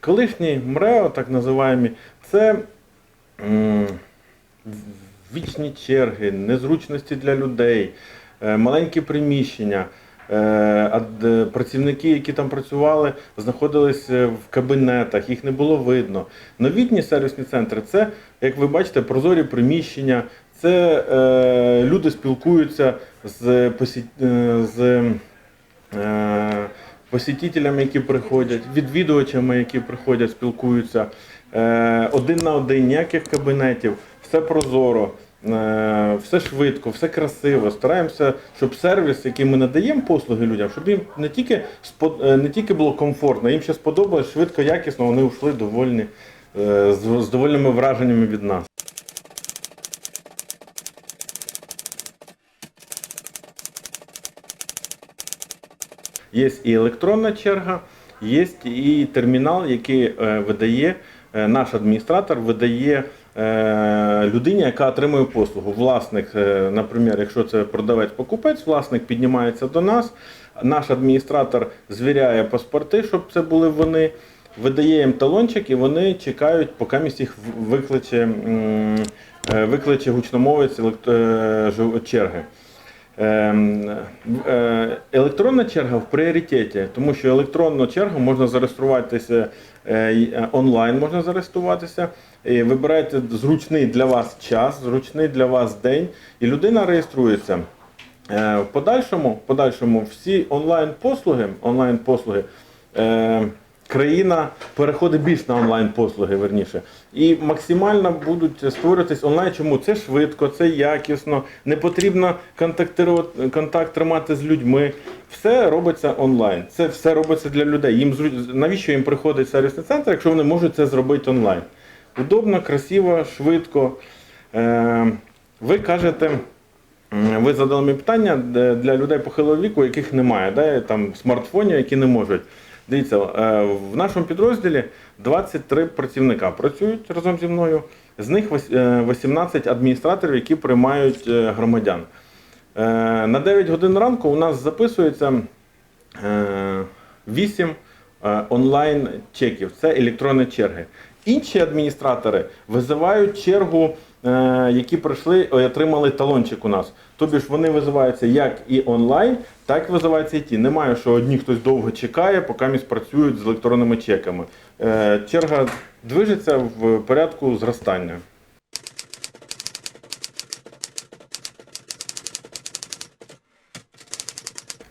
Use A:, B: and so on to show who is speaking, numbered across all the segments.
A: Колишні МРЕО, так називаємо, це вічні черги, незручності для людей, е, маленькі приміщення. Е, А працівники, які там працювали, знаходились е, в кабінетах, їх не було видно. Новітні сервісні центри це, як ви бачите, прозорі приміщення, це е, люди спілкуються з, е, з е, посітителями, які приходять, відвідувачами, які приходять, спілкуються. Е, один на один, ніяких кабінетів, все прозоро, е, все швидко, все красиво. Стараємося, щоб сервіс, який ми надаємо послуги людям, щоб їм не тільки, е, не тільки було комфортно, їм ще сподобалось швидко, якісно, вони йшли довольні, з довольними враженнями від нас. Є і електронна черга, є і термінал, який е, видає е, наш адміністратор, видає е, людині, яка отримує послугу. Власник, наприклад, якщо це продавець-покупець, власник піднімається до нас, наш адміністратор звіряє паспорти, щоб це були вони. Видає їм талончик і вони чекають, поки місць їх викличе, викличе гучномовець черги. Ем, е, Електронна черга в пріоритеті, тому що електронну чергу можна зареєструватися е, е, онлайн, можна зареєструватися. Вибираєте зручний для вас час, зручний для вас день, і людина реєструється. В подальшому, подальшому всі онлайн-послуги, онлайн-послуги країна переходить більш на онлайн-послуги, верніше. І максимально будуть створюватись онлайн. Чому? Це швидко, це якісно, не потрібно контакт тримати з людьми. Все робиться онлайн. Це все робиться для людей. Їм навіщо їм приходить сервісний центр, якщо вони можуть це зробити онлайн? Удобно, красиво, швидко. Е, ви кажете. Ви задали мені питання для людей похилого віку, яких немає, да, там смартфонів, які не можуть. Дивіться, е, в нашому підрозділі 23 працівника працюють разом зі мною. З них е, 18 адміністраторів, які приймають е, громадян. Е, На 9 годин ранку у нас записується 8 онлайн чеків. Це електронні черги. Інші адміністратори визивають чергу, е, які прийшли і отримали талончик у нас. Тобі ж вони визиваються як і онлайн, так і визиваються і ті. Немає, що одні хтось довго чекає, поки місь працюють з електронними чеками. Е, Черга движеться в порядку зростання.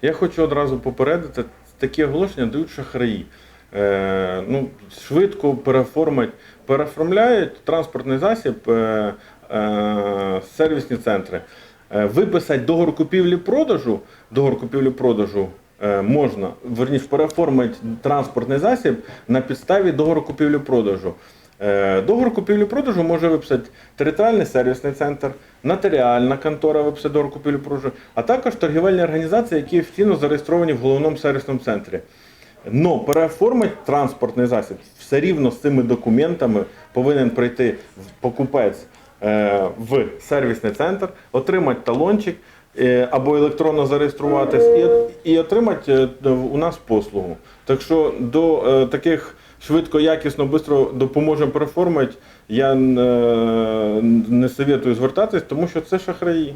A: Я хочу одразу попередити, такі оголошення дають шахраї. Е, ну, швидко переформить, переоформляють транспортний засіб, е, е, сервісні центри. Е, виписати договор купівлі-продажу, договор купівлі-продажу можна, верніше переоформити транспортний засіб на підставі договору купівлі-продажу. Договор купівлі-продажу може виписати територіальний сервісний центр, нотаріальна контора виписати договор купівлі-продажу, а також торгівельні організації, які офіційно зареєстровані в головному сервісному центрі. Но переоформити транспортний засіб все рівно з цими документами повинен прийти покупець е, в сервісний центр, отримати талончик е, або електронно зареєструватись і, отримати е, у нас послугу. Так що до таких швидко, якісно, швидко допоможемо переформити, я не советую звертатись, тому що це шахраї.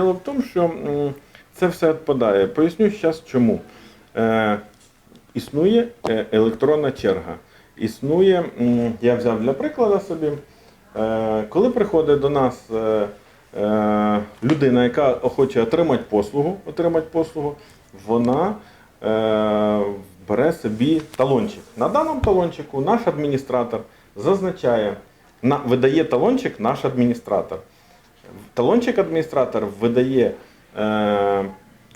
A: Діло в тому, що це все відпадає. Поясню зараз чому. Е, існує е, електронна черга. Існує, я взяв для прикладу собі, е, коли приходить до нас людина, яка хоче отримати послугу, отримати послугу, вона бере собі талончик. На даному талончику наш адміністратор зазначає, видає талончик наш адміністратор. Талончик адміністратор видає е,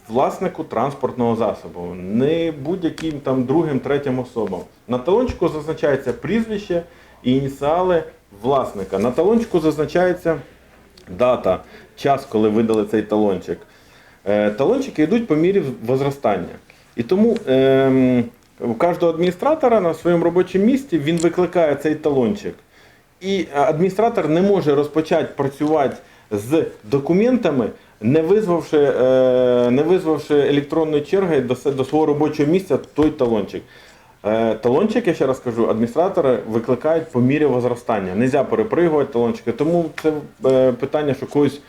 A: власнику транспортного засобу, не будь-яким там другим, третім особам. На талончику зазначається прізвище і ініціали власника. На талончику зазначається дата, час, коли видали цей талончик. Е, талончики йдуть по мірі возростання. І тому ем, у кожного адміністратора на своєму робочому місці він викликає цей талончик. І адміністратор не може розпочати працювати з документами, не визвавши, е, не визвавши електронної черги до, свого робочого місця той талончик. Е, Талончик, я ще раз кажу, адміністратори викликають по мірі возростання. Нельзя перепригувати талончики. Тому це е, питання, що когось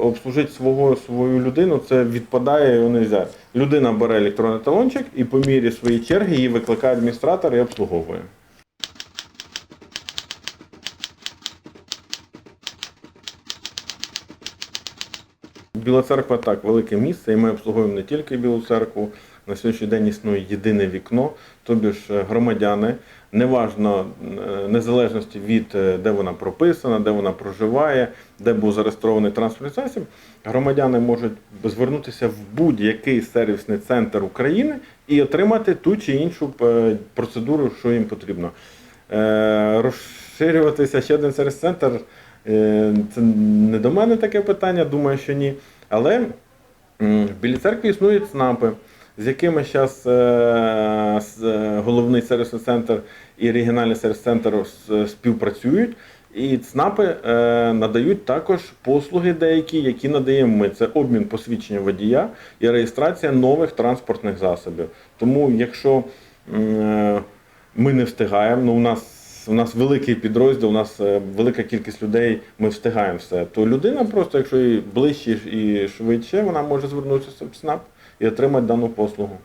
A: обслужити свого, свою людину, це відпадає, його не можна. Людина бере електронний талончик і по мірі своєї черги її викликає адміністратор і обслуговує. Біла церква так, велике місце, і ми обслуговуємо не тільки Білу церкву. На сьогоднішній день існує єдине вікно, тобі ж е, громадяни, неважно е, незалежності від е, де вона прописана, де вона проживає, де був зареєстрований транспортний засіб, громадяни можуть звернутися в будь-який сервісний центр України і отримати ту чи іншу процедуру, що їм потрібно. Розширюватися ще один сервіс-центр. е, Це не до мене таке питання, думаю, що ні. Але Білій церкві існують ЦНАПи, з якими зараз головний сервісний центр і регіональний сервіс-центр співпрацюють. І ЦНАПи е, надають також послуги деякі, які надаємо ми. Це обмін посвідчення водія і реєстрація нових транспортних засобів. Тому, якщо е, ми не встигаємо, ну у нас у нас великий підрозділ, у нас е, велика кількість людей, ми встигаємо все. То людина просто, якщо і ближче і швидше, вона може звернутися в СНАП і отримати дану послугу.